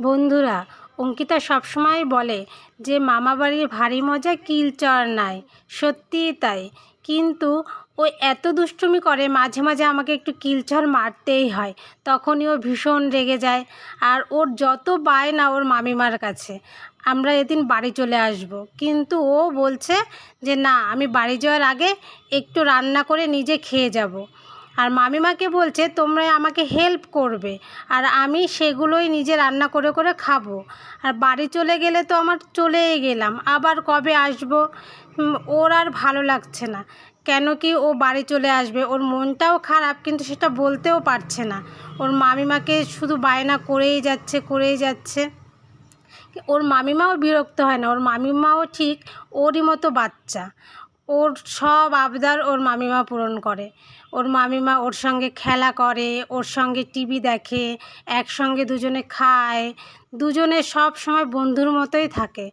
বন্ধুরা, অঙ্কিতা সবসময় বলে যে মামাবাড়ির ভারী মজা কিল চড় নাই, সত্যিই তাই। কিন্তু ও এত দুষ্টুমি করে মাঝে মাঝে আমাকে একটু কিলচর মারতেই হয়, তখনই ও ভীষণ রেগে যায় আর ওর যত বায়না ওর মামিমার কাছে। আমরা এদিন বাড়ি চলে আসব। কিন্তু ও বলছে যে, না, আমি বাড়ি যাওয়ার আগে একটু রান্না করে নিজে খেয়ে যাব। আর মামিমাকে বলছে তোমরা আমাকে হেল্প করবে। আর আমি সেগুলোই নিজে রান্না করে করে খাব। আর বাড়ি চলে গেলে তো আমার চলেই গেলাম। আবার কবে আসব? ওর আর ভালো লাগছে না। কেন কি ও বাড়ি চলে আসবে? ওর মনটাও খারাপ, কিন্তু সেটা বলতেও পারছে না। ওর মামিমাকে শুধু বায়না করেই যাচ্ছে করেই যাচ্ছে। ওর মামিমাও বিরক্ত হয় না। ওর মামিমাও ঠিক ওরই মতো বাচ্চা। ওর সব আবদার ওর মামিমা পূরণ করে। ওর মামিমা ওর সঙ্গে খেলা করে, ওর সঙ্গে টিভি দেখে, একসঙ্গে দুজনে খায়, দুজনে সব সময় বন্ধুর মতোই থাকে।